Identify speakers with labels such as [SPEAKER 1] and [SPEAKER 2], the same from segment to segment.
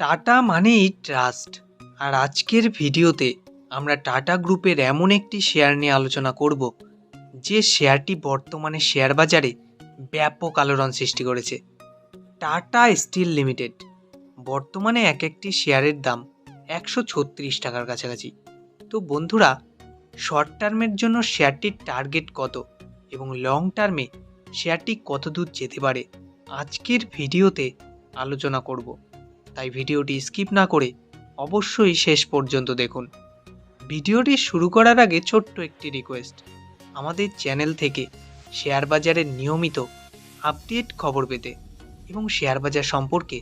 [SPEAKER 1] Tata মানেই trust আর আজকের ভিডিওতে আমরা টাটা গ্রুপের এমন একটি শেয়ার নিয়ে আলোচনা করব, যে শেয়ারটি বর্তমানে শেয়ার বাজারে ব্যাপক আলোড়ন সৃষ্টি করেছে। টাটা স্টিল লিমিটেড বর্তমানে এক একটি শেয়ারের দাম একশো ছত্রিশ টাকার কাছাকাছি। তো বন্ধুরা শর্ট টার্মের জন্য শেয়ারটির টার্গেট কত এবং লং টার্মে শেয়ারটি কত দূর যেতে পারে? আজকের ভিডিওতে আলোচনা করব। তাই ভিডিওটি স্কিপ না করে অবশ্যই শেষ পর্যন্ত দেখুন। ভিডিওটি শুরু করার আগে ছোট্ট একটি রিকোয়েস্ট আমাদের চ্যানেল থেকে শেয়ার বাজারের নিয়মিত আপডেট খবর পেতে এবং শেয়ার বাজার সম্পর্কে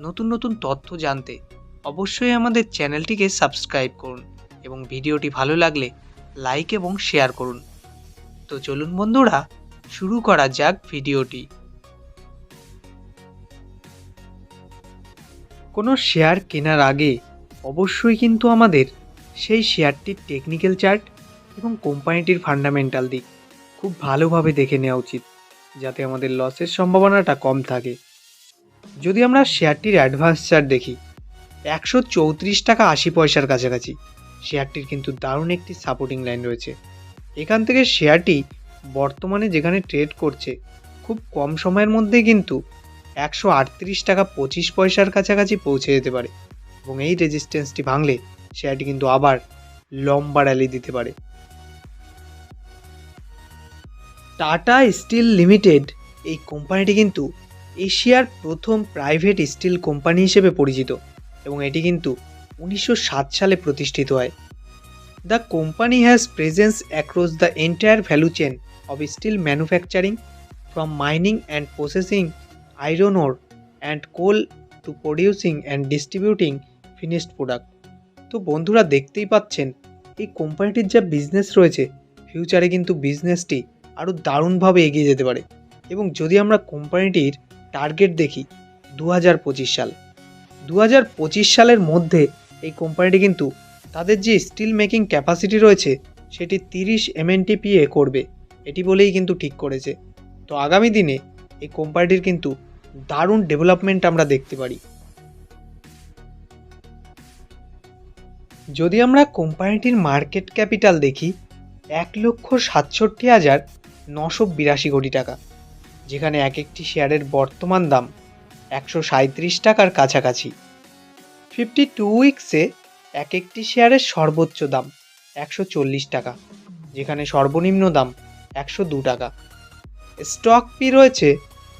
[SPEAKER 1] নতুন নতুন তথ্য জানতে অবশ্যই আমাদের চ্যানেলটিকে সাবস্ক্রাইব করুন এবং ভিডিওটি ভালো লাগলে লাইক এবং শেয়ার করুন। তো চলুন বন্ধুরা, শুরু করা যাক ভিডিওটি। কোনো শেয়ার কেনার আগে অবশ্যই কিন্তু আমাদের সেই শেয়ারটির টেকনিক্যাল চার্ট এবং কোম্পানিটির ফান্ডামেন্টাল দিক খুব ভালোভাবে দেখে নেওয়া উচিত, যাতে আমাদের লসের সম্ভাবনাটা কম থাকে। যদি আমরা শেয়ারটির অ্যাডভান্স চার্ট দেখি, একশো চৌত্রিশ টাকা আশি পয়সার কাছাকাছি, শেয়ারটির কিন্তু দারুণ একটি সাপোর্টিং লাইন রয়েছে। এখান থেকে শেয়ারটি বর্তমানে যেখানে ট্রেড করছে, খুব কম সময়ের মধ্যেই কিন্তু একশো আটত্রিশ টাকা পঁচিশ পয়সার কাছাকাছি পৌঁছে যেতে পারে এবং এই রেজিস্ট্যান্সটি ভাঙলে শেয়ারটি কিন্তু আবার লম্বা র্যালি দিতে পারে। টাটা স্টিল লিমিটেড এই কোম্পানিটি কিন্তু এশিয়ার প্রথম প্রাইভেট স্টিল কোম্পানি হিসেবে পরিচিত এবং এটি কিন্তু উনিশশো সাত সালে প্রতিষ্ঠিত হয়। The company has presence across the entire value chain of steel manufacturing from mining and processing iron ore and coal to producing and distributing finished product তো বন্ধুরা দেখতেই পাচ্ছেন, এই কোম্পানিটির যা বিজনেস রয়েছে ফিউচারে কিন্তু বিজনেসটি আরও দারুণভাবে এগিয়ে যেতে পারে। এবং যদি আমরা কোম্পানিটির টার্গেট দেখি দু হাজার পঁচিশ সাল। দু হাজার পঁচিশ সালের মধ্যে এই কোম্পানিটি কিন্তু তাদের যে স্টিল মেকিং ক্যাপাসিটি রয়েছে, সেটি তিরিশ এমএনটিপিএ করবে। এটি বলেই কিন্তু ঠিক করেছে। তো আগামী দিনে এই কোম্পানিটির কিন্তু দারুণ ডেভেলপমেন্ট আমরা দেখতে পারি। যদি আমরা কোম্পানিটির মার্কেট ক্যাপিটাল দেখি, এক লক্ষ সাতষট্টি হাজার নশো বিরাশি কোটি টাকা, যেখানে এক একটি শেয়ারের বর্তমান দাম একশো সাঁত্রিশ টাকার কাছাকাছি। ফিফটি টু উইক্সে এক একটি শেয়ারের সর্বোচ্চ দাম একশো চল্লিশ টাকা, যেখানে সর্বনিম্ন দাম একশো দু টাকা। স্টক পি রয়েছে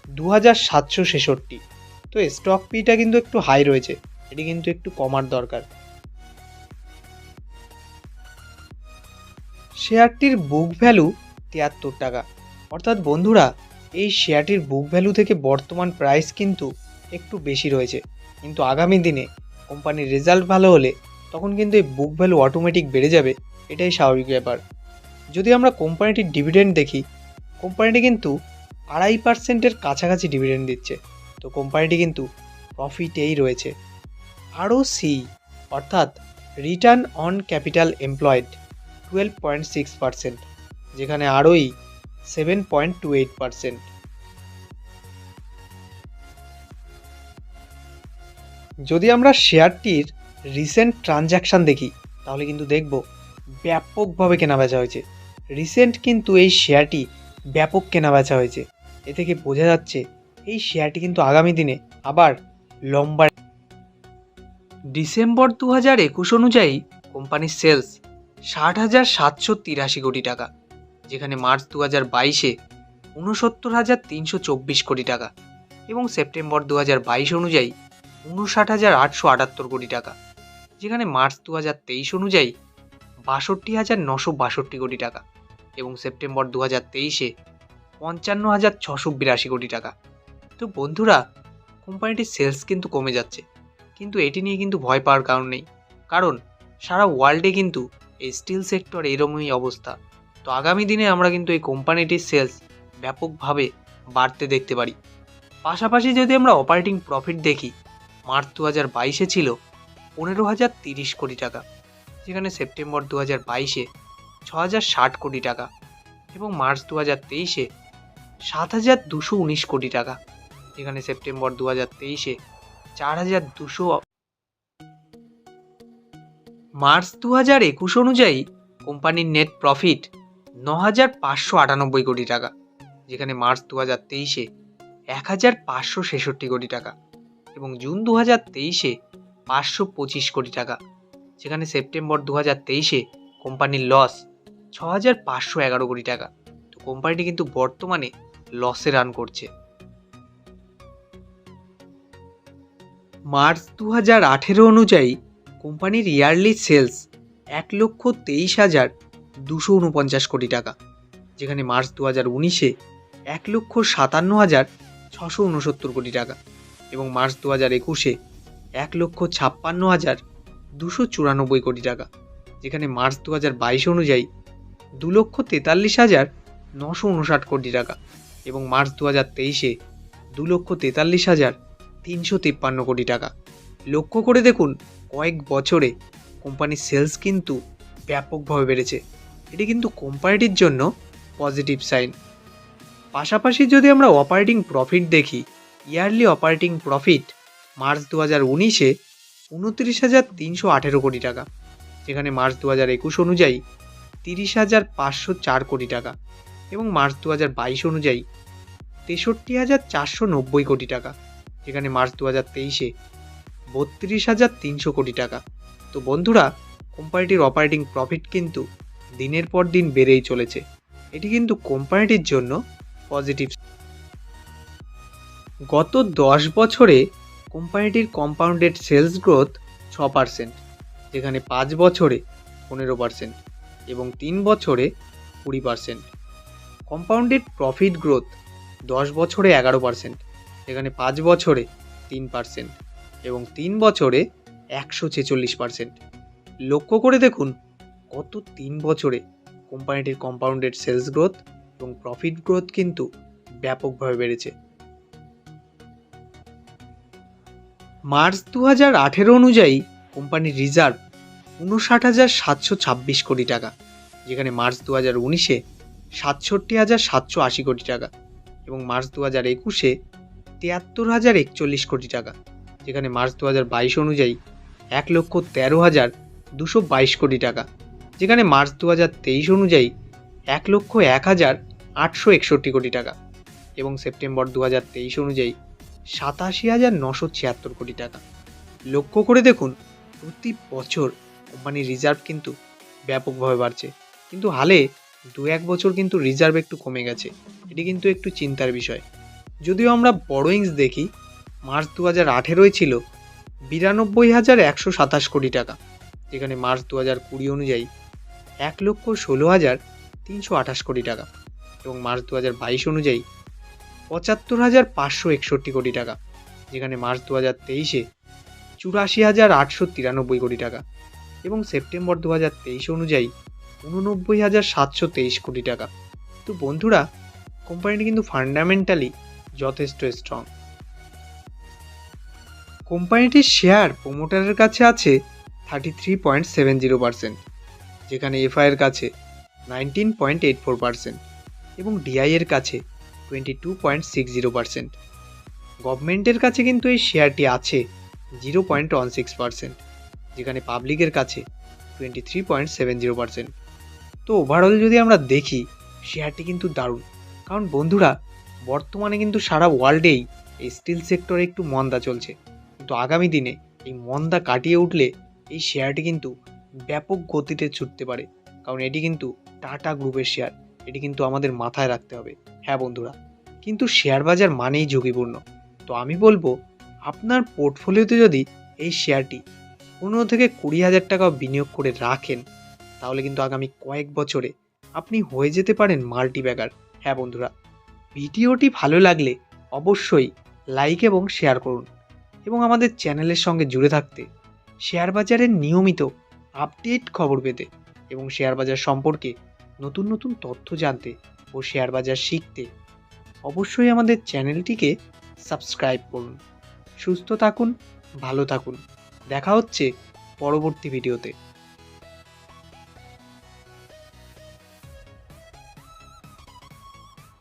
[SPEAKER 1] দু হাজার সাতশো ছেষট্টি। তো স্টক পিটা কিন্তু একটু হাই রয়েছে। এটি কিন্তু একটু কমার দরকার। শেয়ারটির বুক ভ্যালু তিয়াত্তর টাকা। অর্থাৎ বন্ধুরা, এই শেয়ারটির বুক ভ্যালু থেকে বর্তমান প্রাইস কিন্তু একটু বেশি রয়েছে। কিন্তু আগামী দিনে কোম্পানির রেজাল্ট ভালো হলে তখন কিন্তু এই বুক ভ্যালু অটোমেটিক বেড়ে যাবে। এটাই স্বাভাবিক ব্যাপার। যদি আমরা কোম্পানিটির ডিভিডেন্ড দেখি, কোম্পানিটি কিন্তু আড়াই পার্সেন্টের কাছাকাছি ডিভিডেন্ড দিচ্ছে। তো কোম্পানিটি কিন্তু প্রফিটেই রয়েছে। আরও সি অর্থাৎ return on capital employed twelve point six percent যেখানে ROE seven point two eight percent যদি আমরা শেয়ারটির রিসেন্ট ট্রানজ্যাকশান দেখি, তাহলে কিন্তু দেখব ব্যাপকভাবে কেনাবেচা হয়েছে। রিসেন্ট কিন্তু এই শেয়ারটি ব্যাপক কেনাবেচা হয়েছে। এ থেকে বোঝা যাচ্ছে এই শেয়ারটি কিন্তু আগামী দিনে আবার লম্বা ডিসেম্বর দু হাজার একুশ অনুযায়ী কোম্পানির সেলস ষাট হাজার সাতশো তিরাশি কোটি টাকা, যেখানে মার্চ দু হাজার বাইশে ঊনসত্তর হাজার তিনশো চব্বিশ কোটি টাকা এবং সেপ্টেম্বর দু হাজার বাইশ অনুযায়ী উনষাট হাজার আটশো আটাত্তর কোটি টাকা, যেখানে মার্চ দু হাজার তেইশ অনুযায়ী বাষট্টি হাজার নশো বাষট্টি কোটি টাকা এবং সেপ্টেম্বর দু হাজার তেইশে পঞ্চান্ন হাজার ছশো বিরাশি কোটি টাকা। তো বন্ধুরা, কোম্পানিটির সেলস কিন্তু কমে যাচ্ছে। কিন্তু এটি নিয়ে কিন্তু ভয় পাওয়ার কারণ নেই। কারণ সারা ওয়ার্ল্ডে কিন্তু এই স্টিল সেক্টর এরকমই অবস্থা। তো আগামী দিনে আমরা কিন্তু এই কোম্পানিটির সেলস ব্যাপকভাবে বাড়তে দেখতে পারি। পাশাপাশি যদি আমরা অপারেটিং প্রফিট দেখি, মার্চ দু হাজার বাইশে ছিল পনেরো হাজার তিরিশ কোটি টাকা, যেখানে সেপ্টেম্বর দু হাজার বাইশে ছ হাজার ষাট কোটি টাকা এবং মার্চ দু হাজার তেইশে সাত হাজার দুশো উনিশ কোটি টাকা। যেখানে সেপ্টেম্বর দু হাজার তেইশে চার হাজার দুশো মার্চ দু হাজার একুশ অনুযায়ী কোম্পানির নেট প্রফিট ন হাজার পাঁচশো আটানব্বই কোটি টাকা, যেখানে মার্চ দু হাজার তেইশে এক হাজার পাঁচশো ছেষট্টি কোটি টাকা এবং জুন দু হাজার তেইশে পাঁচশো পঁচিশ কোটি টাকা, যেখানে সেপ্টেম্বর দু হাজার তেইশে কোম্পানির লস ছ হাজার পাঁচশো এগারো কোটি টাকা। তো কোম্পানিটি কিন্তু বর্তমানে লসে রান করছে। মার্চ দু হাজার আঠেরো অনুযায়ী কোম্পানির ইয়ারলি সেলস এক লক্ষ তেইশ হাজার দুশো উনপঞ্চাশ কোটি টাকা, যেখানে মার্চ দু হাজার উনিশে এক লক্ষ সাতান্ন হাজার ছশো উনসত্তর কোটি টাকা এবং মার্চ দু হাজার একুশে এক লক্ষ ছাপ্পান্ন হাজার দুশো চুরানব্বই কোটি টাকা, যেখানে মার্চ দু হাজার বাইশ অনুযায়ী দু লক্ষ তেতাল্লিশ হাজার নশো উনষাট কোটি টাকা। এবং মার্চ দু হাজার তেইশে দু লক্ষ তেতাল্লিশ হাজার তিনশো তিপ্পান্ন কোটি টাকা। লক্ষ্য করে দেখুন, কয়েক বছরে কোম্পানির সেলস কিন্তু ব্যাপকভাবে বেড়েছে। এটি কিন্তু কোম্পানিটির জন্য পজিটিভ সাইন পাশাপাশি যদি আমরা অপারেটিং প্রফিট দেখি ইয়ারলি অপারেটিং প্রফিট মার্চ দু হাজার উনিশে উনত্রিশ হাজার তিনশো আঠেরো কোটি টাকা, যেখানে মার্চ দু হাজার একুশ অনুযায়ী তিরিশ হাজার পাঁচশো চার কোটি টাকা। এবং মার্চ দু হাজার বাইশ অনুযায়ী তেষট্টি হাজার চারশো নব্বই কোটি টাকা, যেখানে মার্চ দু হাজার তেইশে বত্রিশ হাজার তিনশো কোটি টাকা। তো বন্ধুরা, কোম্পানিটির অপারেটিং প্রফিট কিন্তু দিনের পর দিন বেড়েই চলেছে। এটি কিন্তু কোম্পানিটির জন্য পজিটিভ গত দশ বছরে কোম্পানিটির কম্পাউন্ডেড সেলস গ্রোথ ছ পার্সেন্ট যেখানে পাঁচ বছরে পনেরো পার্সেন্ট এবং তিন বছরে কুড়ি পার্সেন্ট কম্পাউন্ডেড প্রফিট গ্রোথ দশ বছরে এগারো পার্সেন্ট যেখানে পাঁচ বছরে তিন পার্সেন্ট এবং তিন বছরে একশো ছেচল্লিশ পার্সেন্ট লক্ষ্য করে দেখুন গত তিন বছরে কোম্পানিটির কম্পাউন্ডেড সেলস গ্রোথ এবং প্রফিট গ্রোথ কিন্তু ব্যাপকভাবে বেড়েছে। মার্চ দু হাজার আঠেরো অনুযায়ী কোম্পানির রিজার্ভ উনষাট হাজার সাতশো ছাব্বিশ কোটি টাকা, যেখানে মার্চ দু হাজার উনিশে সাতষট্টি হাজার সাতশো আশি কোটি টাকা এবং মার্চ দু হাজার একুশে তিয়াত্তর হাজার একচল্লিশ কোটি টাকা, যেখানে মার্চ দু হাজার বাইশ অনুযায়ী এক লক্ষ তেরো হাজার দুশো বাইশ কোটি টাকা, যেখানে মার্চ দু হাজার তেইশ অনুযায়ী এক লক্ষ এক হাজার আটশো একষট্টি কোটি টাকা এবং সেপ্টেম্বর দু হাজার তেইশ অনুযায়ী সাতাশি হাজার নশো ছিয়াত্তর কোটি টাকা। লক্ষ্য করে দেখুন, প্রতি বছর কোম্পানির রিজার্ভ কিন্তু ব্যাপকভাবে বাড়ছে। কিন্তু হালে দু এক বছর কিন্তু রিজার্ভ একটু কমে গেছে। এটি কিন্তু একটু চিন্তার বিষয়। যদিও আমরা বড়োইংস দেখি, মার্চ দু হাজার আঠেরোয় ছিল বিরানব্বই হাজার একশো সাতাশ কোটি টাকা, যেখানে মার্চ দু হাজার কুড়ি অনুযায়ী এক লক্ষ ষোলো হাজার তিনশো আঠাশ কোটি টাকা এবং মার্চ দু হাজার বাইশ অনুযায়ী পঁচাত্তর হাজার পাঁচশো একষট্টি কোটি টাকা, যেখানে মার্চ দু হাজার তেইশে চুরাশি হাজার আটশো তিরানব্বই কোটি টাকা এবং সেপ্টেম্বর দু হাজার তেইশ অনুযায়ী উননব্বই হাজার সাতশো তেইশ কোটি টাকা। তো বন্ধুরা, কোম্পানিটি কিন্তু ফান্ডামেন্টালি যথেষ্ট স্ট্রং কোম্পানিটির শেয়ার প্রোমোটারের কাছে আছে thirty three point seven zero percent যেখানে এফআইয়ের কাছে nineteen point eight four percent এবং ডিআইয়ের কাছে twenty two point six zero percent গভর্নমেন্টের কাছে কিন্তু এই শেয়ারটি আছে zero point one six percent যেখানে পাবলিকের কাছে twenty three point seven zero percent তো ওভারঅল যদি আমরা দেখি শেয়ারটি কিন্তু দারুণ। কারণ বন্ধুরা, বর্তমানে কিন্তু সারা ওয়ার্ল্ডেই এই স্টিল সেক্টরে একটু মন্দা চলছে। কিন্তু আগামী দিনে এই মন্দা কাটিয়ে উঠলে এই শেয়ারটি কিন্তু ব্যাপক গতিতে ছুটতে পারে। কারণ এটি কিন্তু টাটা গ্রুপের শেয়ার এটি কিন্তু আমাদের মাথায় রাখতে হবে। হ্যাঁ বন্ধুরা, কিন্তু শেয়ার বাজার মানেই ঝুঁকিপূর্ণ। তো আমি বলব, আপনার পোর্টফোলিওতে যদি এই শেয়ারটি পনেরো থেকে কুড়ি হাজার টাকা বিনিয়োগ করে রাখেন তাহলে কিন্তু আগামী কয়েক বছরে আপনি হয়ে যেতে পারেন মাল্টি ব্যাগার হ্যাঁ বন্ধুরা, ভিডিওটি ভালো লাগলে অবশ্যই লাইক এবং শেয়ার করুন এবং আমাদের চ্যানেলের সঙ্গে জুড়ে থাকতে শেয়ার বাজারের নিয়মিত আপডেট খবর পেতে এবং শেয়ার বাজার সম্পর্কে নতুন নতুন তথ্য জানতে ও শেয়ার বাজার শিখতে অবশ্যই আমাদের চ্যানেলটিকে সাবস্ক্রাইব করুন। সুস্থ থাকুন, ভালো থাকুন। দেখা হচ্ছে পরবর্তী ভিডিওতে।